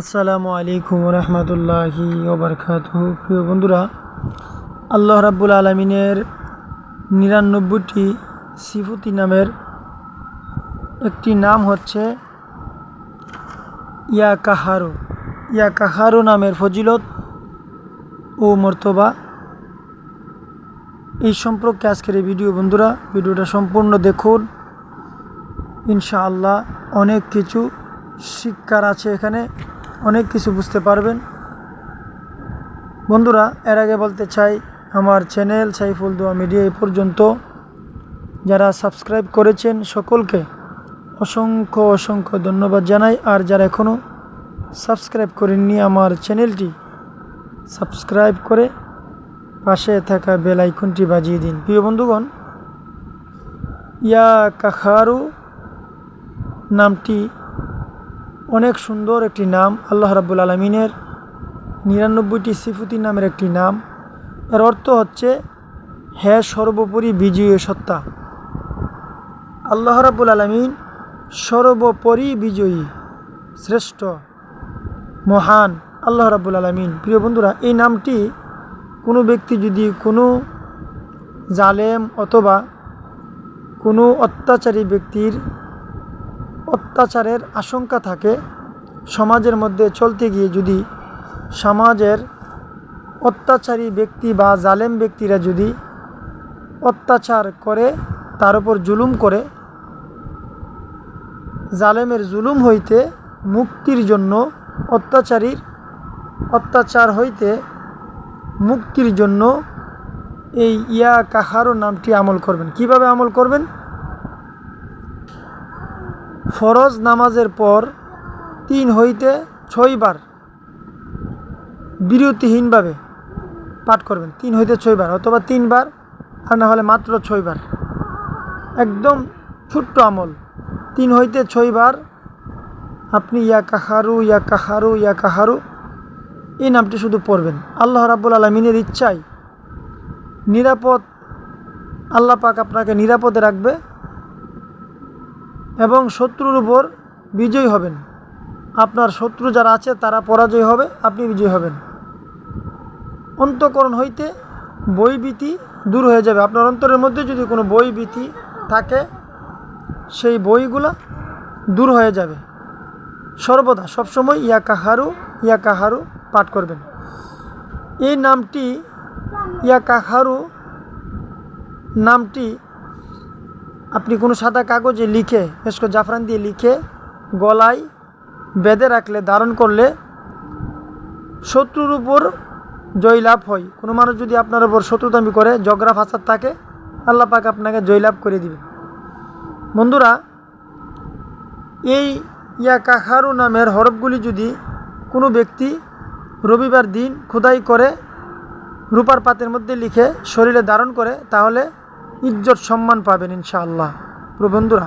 আসসালামু আলাইকুম রহমতুল্লাহি ওবরকাত প্রিয় বন্ধুরা, আল্লাহ রাব্বুল আলমিনের নিরানব্বইটি সিফুতি নামের একটি নাম হচ্ছে ইয়া কাহারু। ইয়া কাহারু নামের ফজিলত ও মর্তবা। এই সম্পর্কে আজকের এই ভিডিও বন্ধুরা, ভিডিওটা সম্পূর্ণ দেখুন। ইনশাআল্লাহ অনেক কিছু শিক্ষার আছে এখানে। অনেক কিছু বুঝতে পারবেন। বন্ধুরা, এর আগে বলতে চাই, আমার চ্যানেল সাইফুল দোয়া মিডিয়া এই পর্যন্ত। যারা সাবস্ক্রাইব করেছেন সকলকে অসংখ্য অসংখ্য ধন্যবাদ জানাই। আর যারা এখনও সাবস্ক্রাইব করেননি, আমার চ্যানেলটি সাবস্ক্রাইব করে পাশে থাকা বেল আইকনটি বাজিয়ে দিন। প্রিয় বন্ধুগণ ইয়া কাখারু নামটি অনেক সুন্দর একটি নাম, আল্লাহ রাব্বুল আলমিনের নিরানব্বইটি সিফুতি নামের একটি নাম। এর অর্থ হচ্ছে, হে সর্বোপরি বিজয়ী সত্তা। আল্লাহ রাব্বুল আলমিন সর্বোপরি বিজয়ী, শ্রেষ্ঠ, মহান আল্লাহ রাব্বুল আলমিন। প্রিয় বন্ধুরা, এই নামটি কোনো ব্যক্তি যদি কোনো জালেম অথবা কোনো অত্যাচারী ব্যক্তির অত্যাচারের আশঙ্কা থাকে, সমাজের মধ্যে চলতে গিয়ে যদি সমাজের অত্যাচারী ব্যক্তি বা জালেম ব্যক্তিরা যদি অত্যাচার করে, তার উপর জুলুম করে, জালেমের জুলুম হইতে, মুক্তির জন্য অত্যাচারীর অত্যাচার হইতে মুক্তির জন্য এই ইয়া কাহারো নামটি আমল করবেন। কীভাবে আমল করবেন? ফরজ নামাজের পর তিন হইতে ছয়বার বিরতিহীনভাবে পাঠ করবেন। তিন হইতে ছয়বার অথবা তিনবার আর না হলে মাত্র ছয়বার একদম ছোট্ট আমল। তিন হইতে ছয়বার আপনি ইয়া কাহারু ইয়া কাহারু ইয়া কাহারু, এই নামটি শুধু পড়বেন। আল্লাহ রাব্বুল আলমিনের ইচ্ছায় নিরাপদ, আল্লাহ পাক আপনাকে নিরাপদে রাখবে। এবং শত্রুর উপর বিজয়ী হবেন। আপনার শত্রু যারা আছে, তারা পরাজয় হবে, আপনি বিজয়ী হবেন। অন্তকরণ হইতে বইভীতি দূর হয়ে যাবে। আপনার অন্তরের মধ্যে যদি কোনো বইভীতি থাকে, সেই বইগুলা দূর হয়ে যাবে। সর্বদা, সবসময় ইয়া কাহারু ইয়া কাহারু পাঠ করবেন। এই নামটি ইয়া কাহারু নামটি আপনি কোনো সাদা কাগজে লিখে, বেশ করে জাফরান দিয়ে লিখে, গলায় বেঁধে রাখলে, ধারণ করলে শত্রুর উপর জয়লাভ হয়। কোনো মানুষ যদি আপনার উপর শত্রুতামি করে জগরা ফাঁসাদ থাকে, আল্লাহ পাক আপনাকে জয়লাভ করে দিবে। বন্ধুরা, এই ইয়া কাহারু নামের হরফগুলি যদি কোনো ব্যক্তি রবিবার দিন খোদাই করে রূপার পাতের মধ্যে লিখে শরীরে ধারণ করে, তাহলে ইজ্জত সম্মান পাবেন ইনশাআল্লাহ। প্রিয় বন্ধুরা